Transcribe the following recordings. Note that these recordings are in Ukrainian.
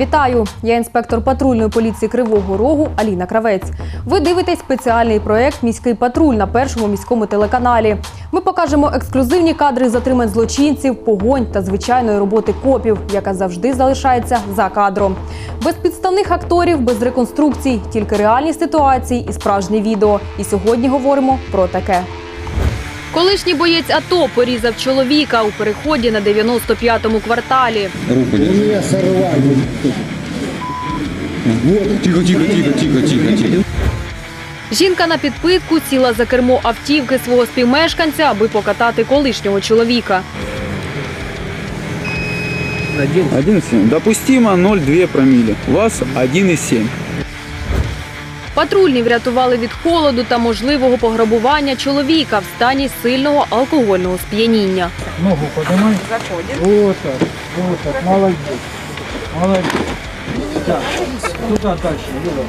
Вітаю! Я інспектор патрульної поліції Кривого Рогу Аліна Кравець. Ви дивитесь спеціальний проект Міський патруль на першому міському телеканалі. Ми покажемо ексклюзивні кадри затримань злочинців, погонь та звичайної роботи копів, яка завжди залишається за кадром. Без підставних акторів, без реконструкцій, тільки реальні ситуації і справжнє відео. І сьогодні говоримо про таке. Колишній боєць АТО порізав чоловіка у переході на 95-му кварталі. Руку держи. Тихо, тихо, тихо, тихо, тихо, тихо. Жінка на підпитку сіла за кермо автівки свого співмешканця, аби покатати колишнього чоловіка. 1,7. Допустимо 0,2 промилле. У вас 1,7. Патрульні врятували від холоду та можливого пограбування чоловіка в стані сильного алкогольного сп'яніння. Ногу поднимай. Заходим. Вот так. Вот так. Молодец. Молодец. Так. Дальше? Люба?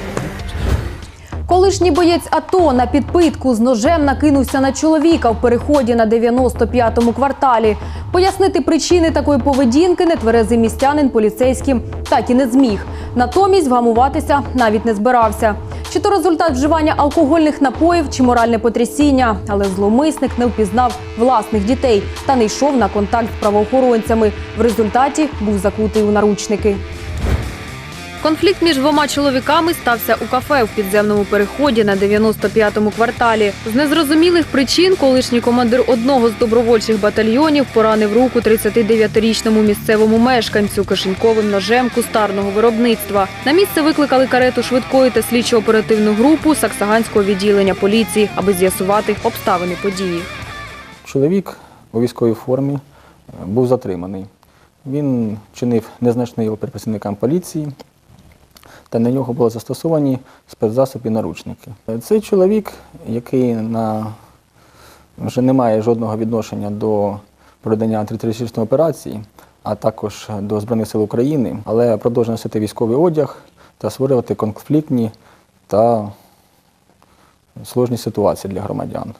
Колишній боєць АТО на підпитку з ножем накинувся на чоловіка в переході на 95-му кварталі. Пояснити причини такої поведінки нетверезий містянин поліцейським так і не зміг. Натомість вгамуватися навіть не збирався. Чи то результат вживання алкогольних напоїв, чи моральне потрясіння, але зловмисник не впізнав власних дітей та не йшов на контакт з правоохоронцями. В результаті був закутий у наручники. Конфлікт між двома чоловіками стався у кафе в підземному переході на 95-му кварталі. З незрозумілих причин колишній командир одного з добровольчих батальйонів поранив руку 39-річному місцевому мешканцю кишеньковим ножем кустарного виробництва. На місце викликали карету швидкої та слідчо-оперативну групу Саксаганського відділення поліції, аби з'ясувати обставини події. Чоловік у військовій формі е, був затриманий. Він чинив незначний опір працівникам поліції, та на нього були застосовані спецзасоби і наручники. Цей чоловік, який на... вже не має жодного відношення до проведення антитерористичної операції, а також до Збройних сил України, але продовжує носити військовий одяг та створювати конфліктні та сложні ситуації для громадян.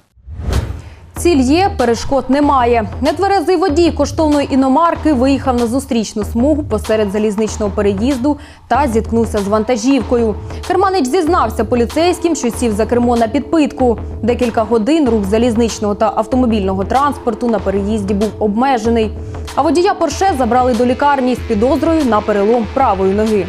Ціль є, перешкод немає. Нетверезий водій коштовної іномарки виїхав на зустрічну смугу посеред залізничного переїзду та зіткнувся з вантажівкою. Керманич зізнався поліцейським, що сів за кермо на підпитку. Декілька годин рух залізничного та автомобільного транспорту на переїзді був обмежений. А водія Порше забрали до лікарні з підозрою на перелом правої ноги.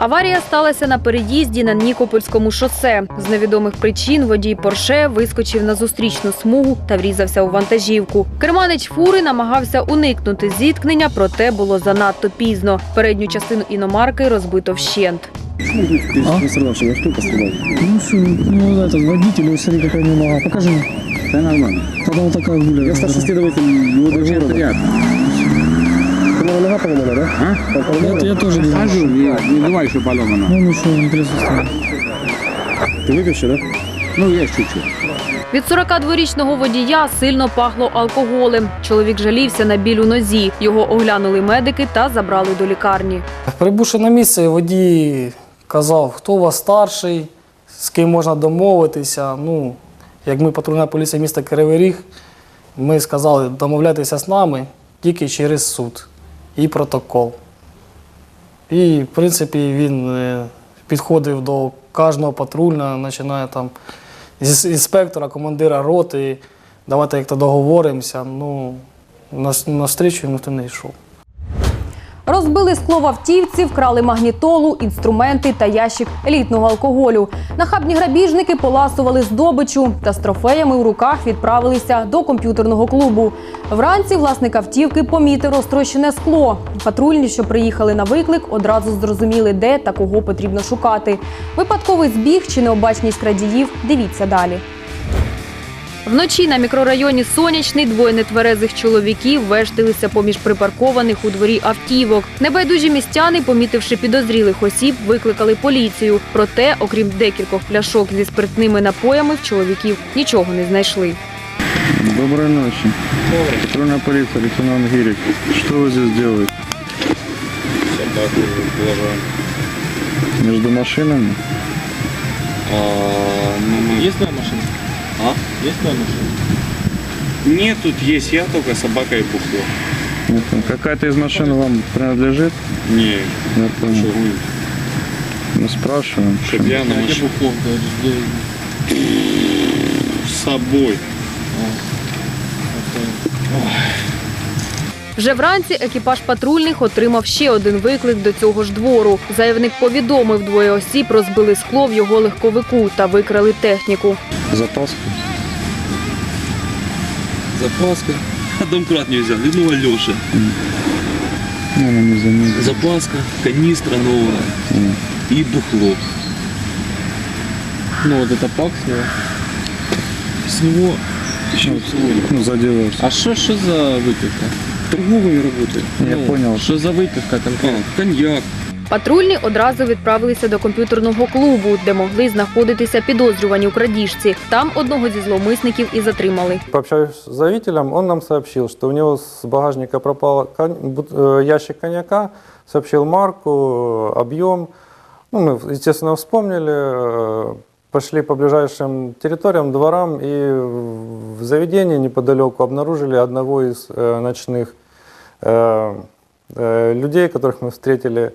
Аварія сталася на переїзді на Нікопольському шосе. З невідомих причин водій Порше вискочив на зустрічну смугу та врізався у вантажівку. Керманич фури намагався уникнути зіткнення, проте було занадто пізно. Передню частину іномарки розбито вщент. Пострадавший, во что? Ну ну этот водитель, вот смотри, какая у него нога. Покажи. Да нормально. Вот такая гуля. Я старший следователь Вообще приятно. У него нога поломана, да? А? Это я тоже думаю. Хожу, не, не думаю, что поломано. Ну ничего, не присутствует. Ты выпивший, да? Ну, я чуть-чуть. Від 42-річного водія сильно пахло алкоголем. Чоловік жалівся на біль у нозі. Його оглянули медики та забрали до лікарні. Прибувши на місце, водій казав, хто у вас старший, з ким можна домовитися. Ну, як ми патрульна поліція міста Кривий Ріг, ми сказали домовлятися з нами тільки через суд і протокол. І, в принципі, він е, підходив до кожного патрульного, починає там з інспектора, командира роти, давайте як-то договоримося. Ну, на, на встречу ніхто не йшов. Розбили скло в автівці, вкрали магнітолу, інструменти та ящик елітного алкоголю. Нахабні грабіжники поласували здобичу та з трофеями в руках відправилися до комп'ютерного клубу. Вранці власник автівки помітив розтрощене скло. Патрульні, що приїхали на виклик, одразу зрозуміли, де та кого потрібно шукати. Випадковий збіг чи необачність крадіїв. Дивіться далі. Вночі на мікрорайоні Сонячний двоє нетверезих чоловіків вештилися поміж припаркованих у дворі автівок. Небайдужі містяни, помітивши підозрілих осіб, викликали поліцію. Проте, окрім декількох пляшок зі спиртними напоями, в чоловіків нічого не знайшли. Доброй ночи. Патрульная полиция, лейтенант Гирик. Что вы здесь делаете? собаку главарь. Между машинами? А, ну, Есть твоя машина? Есть твоя машина? Нет, тут есть я только, собака и бухло. Какая-то из машин вам принадлежит? Не, Я понял. Мы спрашиваем. Чтоб я на машине. С собой. Вже вранці екіпаж патрульних отримав ще один виклик до цього ж двору. Заявник повідомив, двоє осіб розбили скло в його легковику та викрали техніку. Запаска. Запаска. Домкрат не взял. Ну, Алеша. Ну, она не заметила. Запаска, канистра новая М. и бухло. Ну вот это пак с него. С него еще Ну, заделаешь. А что что за выпивка? Торговыми работает. Я понял. Что за выпивка конкретно? А, коньяк. Патрульні одразу відправилися до комп'ютерного клубу, де могли знаходитися підозрювані у крадіжці. Там одного зі зловмисників і затримали. Пообщавшись с заявителем, он нам сообщил, что у него с багажника пропал кон- бут- э, ящик коньяка, сообщил марку, э, объем. Ну, мы, естественно, вспомнили, э, пошли по ближайшим территориям, дворам, и в заведении неподалеку обнаружили одного из э, ночных э, э, людей, которых мы встретили.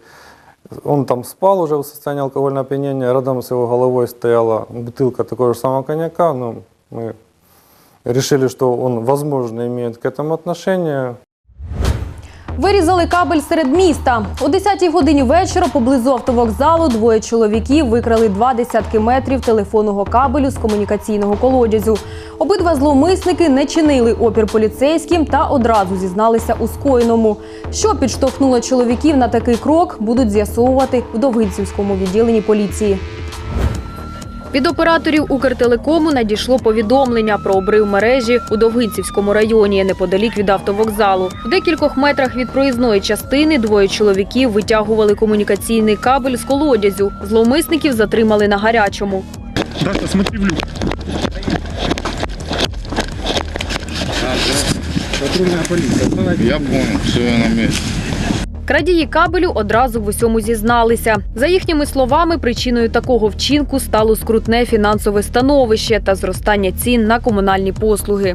Он там спал уже в состоянии алкогольного опьянения, рядом с его головой стояла бутылка такого же самого коньяка. Ну, мы решили, что он, возможно, имеет к этому отношение. Вирізали кабель серед міста. О 10-й годині вечора поблизу автовокзалу двоє чоловіків викрали два десятки метрів телефонного кабелю з комунікаційного колодязю. Обидва зловмисники не чинили опір поліцейським та одразу зізналися у скоєному. Що підштовхнуло чоловіків на такий крок, будуть з'ясовувати в Довгинцівському відділенні поліції. Від операторів Укртелекому надійшло повідомлення про обрив мережі у Довгинцівському районі неподалік від автовокзалу. В декількох метрах від проїзної частини двоє чоловіків витягували комунікаційний кабель з колодязю. Зловмисників затримали на гарячому. Даша, смотри в люк. Я понял, все, я на месте. Крадії кабелю одразу в усьому зізналися. За їхніми словами, причиною такого вчинку стало скрутне фінансове становище та зростання цін на комунальні послуги.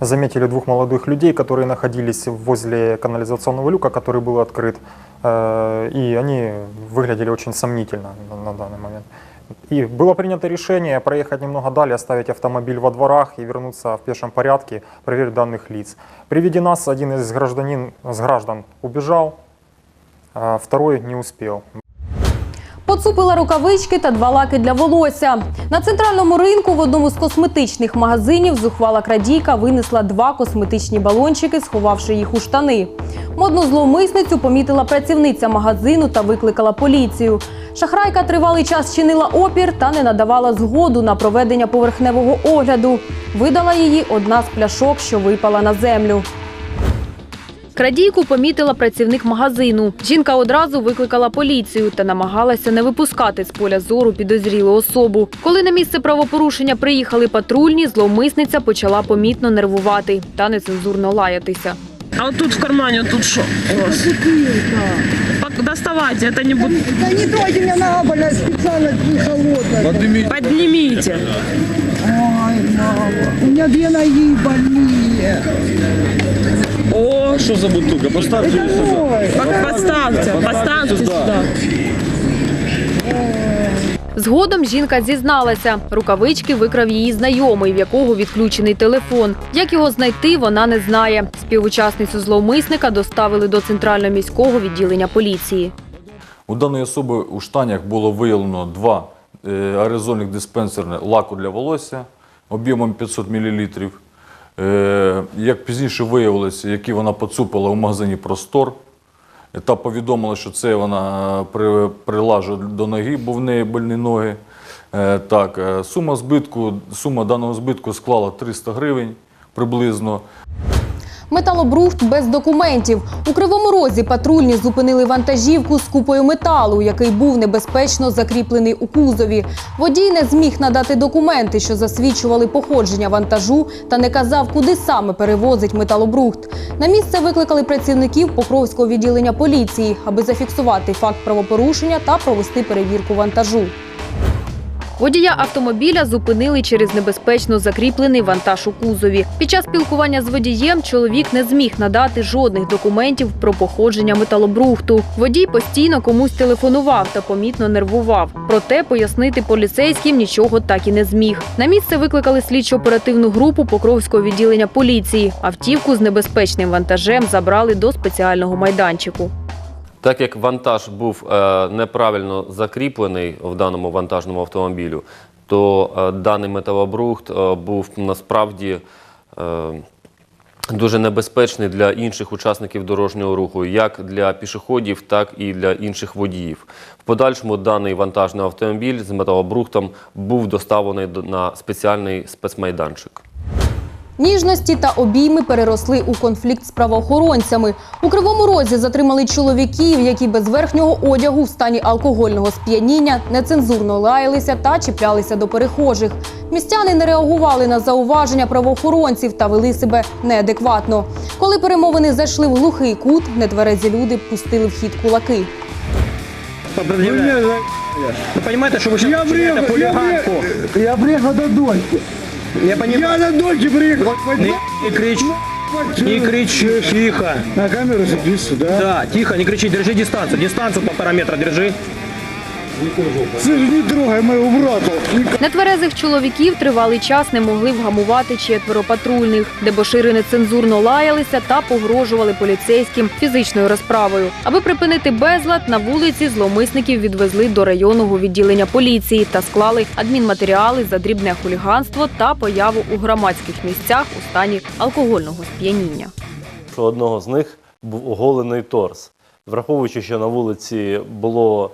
заметили двух молодых людей, которые находились возле канализационного люка, который был открыт, э, и они выглядели очень сомнительно на- на данный момент. И было принято решение проехать немного далее, оставить автомобиль во дворах и вернуться в пешем порядке, проверить данных лиц. При виде нас один из гражданин, с граждан убежал, а второй не успел. Поцупила рукавички та два лаки для волосся. На центральному ринку в одному з косметичних магазинів зухвала крадійка винесла два косметичні балончики, сховавши їх у штани. Модну зловмисницю помітила працівниця магазину та викликала поліцію. Шахрайка тривалий час чинила опір та не надавала згоду на проведення поверхневого огляду. Видала її одна з пляшок, що випала на землю. Крадійку помітила працівник магазину. Жінка одразу викликала поліцію та намагалася не випускати з поля зору підозрілу особу. Коли на місце правопорушення приїхали патрульні, зловмисниця почала помітно нервувати та нецензурно лаятися. А вот тут в кармане, тут что? у вас? Доставайте, это не будет. Да не трогайте меня нога больная, специально не холодная. Поднимите. Ой, мама, у меня две ноги больные. О, что за бутылка? Поставьте ее сюда. Поставьте, поставьте сюда. Згодом жінка зізналася, рукавички викрав її знайомий, в якого відключений телефон. Як його знайти, вона не знає. Співучасницю зловмисника доставили до центрального міського відділення поліції. У даної особи у штанях було виявлено два е, аерозольних диспенсерних лаку для волосся об'ємом 500 мл. Е, Як пізніше виявилося, які вона поцупила у магазині Простор та повідомила, що це вона при, прилажу до ноги, бо в неї больні ноги. Е, Так, е, сума збитку, сума даного збитку склала 300 гривень приблизно. Металобрухт без документів. У Кривому Розі патрульні зупинили вантажівку з купою металу, який був небезпечно закріплений у кузові. Водій не зміг надати документи, що засвідчували походження вантажу, та не казав, куди саме перевозить металобрухт. На місце викликали працівників Покровського відділення поліції, аби зафіксувати факт правопорушення та провести перевірку вантажу. Водія автомобіля зупинили через небезпечно закріплений вантаж у кузові. Під час спілкування з водієм чоловік не зміг надати жодних документів про походження металобрухту. Водій постійно комусь телефонував та помітно нервував. Проте пояснити поліцейським нічого так і не зміг. На місце викликали слідчо-оперативну групу Покровського відділення поліції. Автівку з небезпечним вантажем забрали до спеціального майданчику. Так як вантаж був е, неправильно закріплений в даному вантажному автомобілю, то е, даний металобрухт е, був насправді дуже небезпечний для інших учасників дорожнього руху, як для пішоходів, так і для інших водіїв. В подальшому даний вантажний автомобіль з металобрухтом був доставлений на спеціальний спецмайданчик. Ніжності та обійми переросли у конфлікт з правоохоронцями. У Кривому Розі затримали чоловіків, які без верхнього одягу в стані алкогольного сп'яніння нецензурно лаялися та чіплялися до перехожих. Містяни не реагували на зауваження правоохоронців та вели себе неадекватно. Коли перемовини зайшли в глухий кут, нетверезі люди пустили в хід кулаки. Понимаете, что вы сейчас я хулиганку? До дочки. Я понимаю. Я на дочки приехал. Не, не кричи. Не кричи, тихо. На камеру садись сюда. Да, тихо, не кричи, держи дистанцию. Дистанцию полтора метра держи. Слышь, не трогай моего брата. Нетверезих чоловіків тривалий час не могли вгамувати четверо патрульних. Дебошири нецензурно лаялися та погрожували поліцейським фізичною розправою. Аби припинити безлад, на вулиці зловмисників відвезли до районного відділення поліції та склали адмінматеріали за дрібне хуліганство та появу у громадських місцях у стані алкогольного сп'яніння. одного з них був оголений торс. Враховуючи, що на вулиці було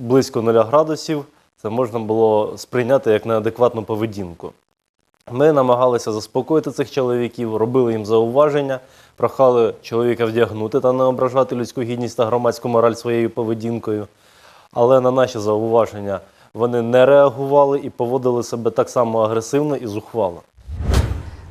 близько 0 градусів, це можна було сприйняти як неадекватну поведінку. Ми намагалися заспокоїти цих чоловіків, робили їм зауваження, прохали чоловіка вдягнути та не ображати людську гідність та громадську мораль своєю поведінкою. Але на наші зауваження вони не реагували і поводили себе так само агресивно і зухвало.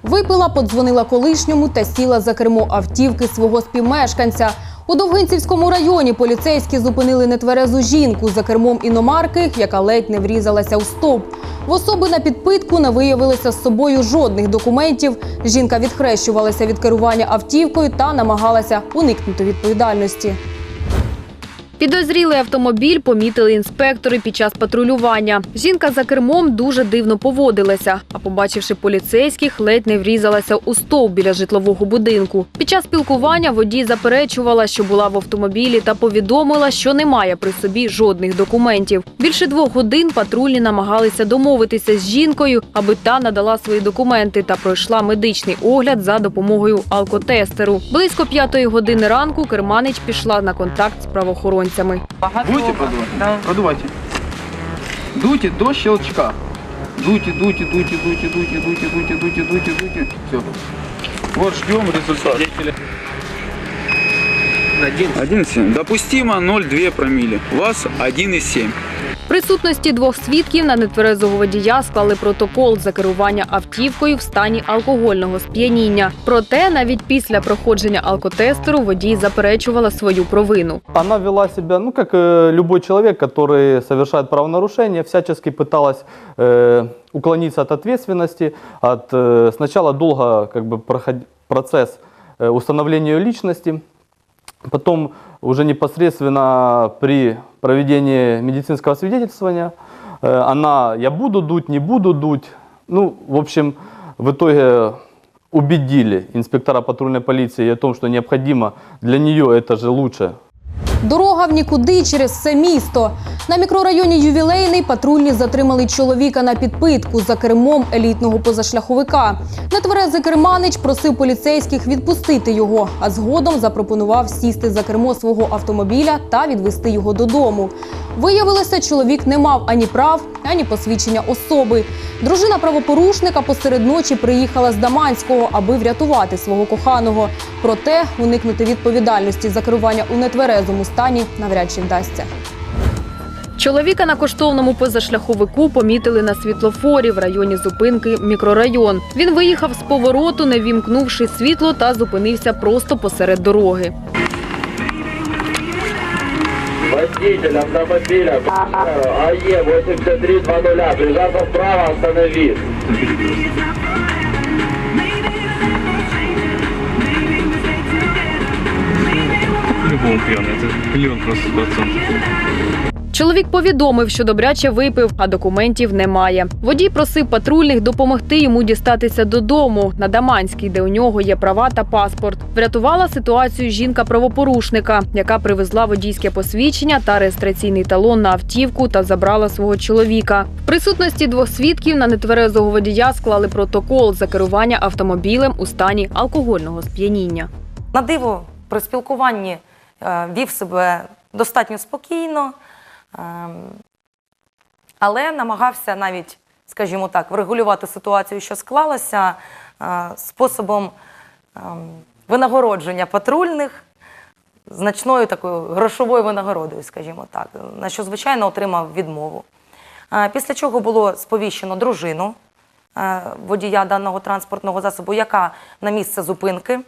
Випила, подзвонила колишньому та сіла за кермо автівки свого співмешканця. У Довгинцівському районі поліцейські зупинили нетверезу жінку за кермом іномарки, яка ледь не врізалася у стовп. В особи на підпитку не виявилося з собою жодних документів. Жінка відхрещувалася від керування автівкою та намагалася уникнути відповідальності. Підозрілий автомобіль помітили інспектори під час патрулювання. Жінка за кермом дуже дивно поводилася, а побачивши поліцейських, ледь не врізалася у стовп біля житлового будинку. Під час спілкування водій заперечувала, що була в автомобілі, та повідомила, що не має при собі жодних документів. Більше двох годин патрульні намагалися домовитися з жінкою, аби та надала свої документи та пройшла медичний огляд за допомогою алкотестеру. Близько п'ятої години ранку керманич пішла на контакт з правоохоронцями. Будете продувать? Продувайте. Дуйте до щелчка. Дуйте, дуйте, дуйте, дуйте, дуйте, дуйте, дуйте, дуйте, дуйте, дуйте. Все. Вот ждем результат. 1,7. Допустимо 0,2 промилле. У вас 1,7. В присутності двох свідків на нетверезого водія склали протокол за керування автівкою в стані алкогольного сп'яніння. Проте навіть після проходження алкотестеру водій заперечувала свою провину. Она вела себя, ну, как э, любой человек, который совершает правонарушение, всячески пыталась э, уклониться от ответственности, от э, сначала долго как бы проходи- процесс э, установления ее личности, потом уже непосредственно при проведении медицинского свидетельствования. Э, она «я буду дуть, не буду дуть», ну, в общем, в итоге убедили инспектора патрульной полиции о том, что необходимо для нее это же лучше Дорога в нікуди через все місто. На мікрорайоні Ювілейний патрульні затримали чоловіка на підпитку за кермом елітного позашляховика. Нетверезий керманич просив поліцейських відпустити його, а згодом запропонував сісти за кермо свого автомобіля та відвести його додому. Виявилося, чоловік не мав ані прав, ані посвідчення особи. Дружина правопорушника посеред ночі приїхала з Даманського, аби врятувати свого коханого. Проте уникнути відповідальності за керування у нетверезому стані навряд чи вдасться. Чоловіка на коштовному позашляховику помітили на світлофорі в районі зупинки мікрорайон. Він виїхав з повороту, не вімкнувши світло та зупинився просто посеред дороги. Водитель автомобиля АЕ 8320. Прижаться вправо, останови. По-любому пьяный, это миллион просто процентов. Чоловік повідомив, що добряче випив, а документів немає. Водій просив патрульних допомогти йому дістатися додому на Даманській, де у нього є права та паспорт. Врятувала ситуацію жінка правопорушника, яка привезла водійське посвідчення та реєстраційний талон на автівку та забрала свого чоловіка. В присутності двох свідків на нетверезого водія склали протокол за керування автомобілем у стані алкогольного сп'яніння. На диво при спілкуванні е, вів себе достатньо спокійно, але намагався навіть, скажімо так, врегулювати ситуацію, що склалася, е, способом ем, винагородження патрульних значною такою грошовою винагородою, скажімо так, на що, звичайно, отримав відмову. Е, Після чого було сповіщено дружину е, водія даного транспортного засобу, яка на місце зупинки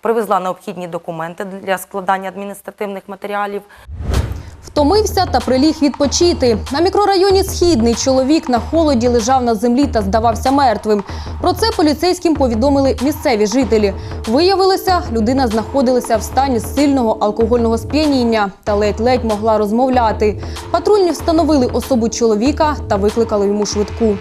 привезла необхідні документи для складання адміністративних матеріалів. Втомився та приліг відпочити. На мікрорайоні Східний чоловік на холоді лежав на землі та здавався мертвим. Про це поліцейським повідомили місцеві жителі. Виявилося, людина знаходилася в стані сильного алкогольного сп'яніння та ледь-ледь могла розмовляти. Патрульні встановили особу чоловіка та викликали йому швидку.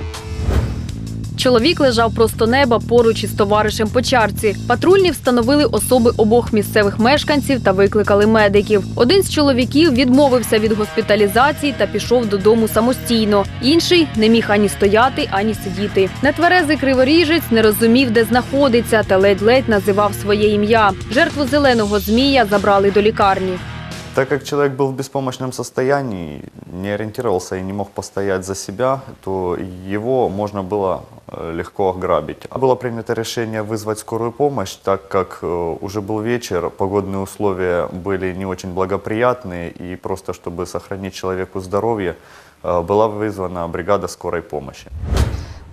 Чоловік лежав просто неба поруч із товаришем по чарці. Патрульні встановили особи обох місцевих мешканців та викликали медиків. Один з чоловіків відмовився від госпіталізації та пішов додому самостійно. Інший не міг ані стояти, ані сидіти. Нетверезий криворіжець не розумів, де знаходиться, та ледь-ледь називав своє ім'я. Жертву зеленого змія забрали до лікарні. Так как человек был в беспомощном состоянии, не ориентировался и не мог постоять за себя, то его можно было э, легко ограбить. Было принято решение вызвать скорую помощь, так как э, уже был вечер, погодные условия были не очень благоприятные, и просто чтобы сохранить человеку здоровье, э, была вызвана бригада скорой помощи.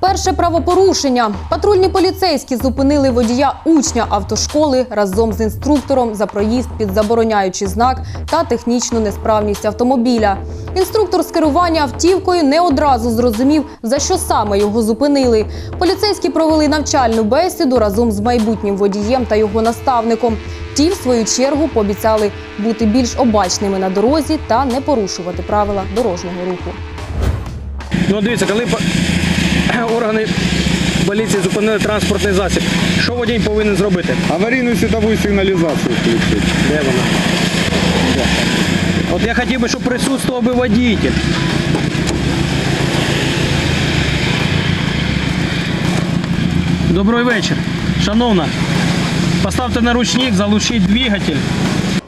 Перше правопорушення. Патрульні поліцейські зупинили водія учня автошколи разом з інструктором за проїзд під забороняючий знак та технічну несправність автомобіля. Інструктор з керування автівкою не одразу зрозумів, за що саме його зупинили. Поліцейські провели навчальну бесіду разом з майбутнім водієм та його наставником. Ті, в свою чергу, пообіцяли бути більш обачними на дорозі та не порушувати правила дорожнього руху. Ну, дивіться, коли органи поліції зупинили транспортний засіб, що водій повинен зробити? Аварийную световую сигнализацию включить. Де вона? От я хотів би, щоб присутствував би водитель. Добрий вечір. Шановна, поставте наручник, залучіть двигатель.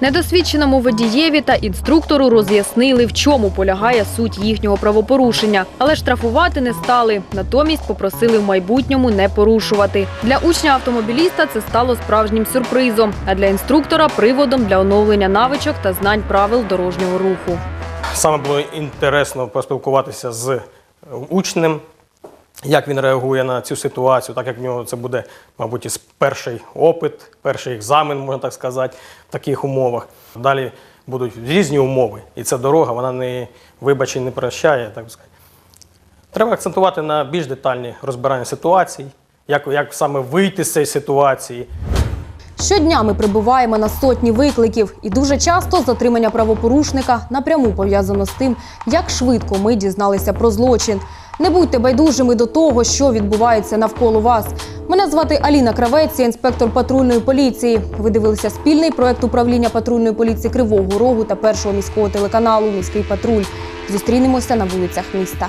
Недосвідченому водієві та інструктору роз'яснили, в чому полягає суть їхнього правопорушення, але штрафувати не стали. Натомість попросили в майбутньому не порушувати. Для учня автомобіліста це стало справжнім сюрпризом, а для інструктора приводом для оновлення навичок та знань правил дорожнього руху. Саме було інтересно поспілкуватися з учнем, як він реагує на цю ситуацію, так як в нього це буде, мабуть, перший опит, перший екзамен, можна так сказати, в таких умовах. Далі будуть різні умови, і ця дорога вона не вибачень не прощає, так сказати. Треба акцентувати на більш детальні розбирання ситуацій, як, як саме вийти з цієї ситуації. Щодня ми прибуваємо на сотні викликів, і дуже часто затримання правопорушника напряму пов'язано з тим, як швидко ми дізналися про злочин. Не будьте байдужими до того, що відбувається навколо вас. Мене звати Аліна Кравець, я інспектор патрульної поліції. Ви дивилися спільний проект управління патрульної поліції Кривого Рогу та першого міського телеканалу Міський патруль. Зустрінемося на вулицях міста.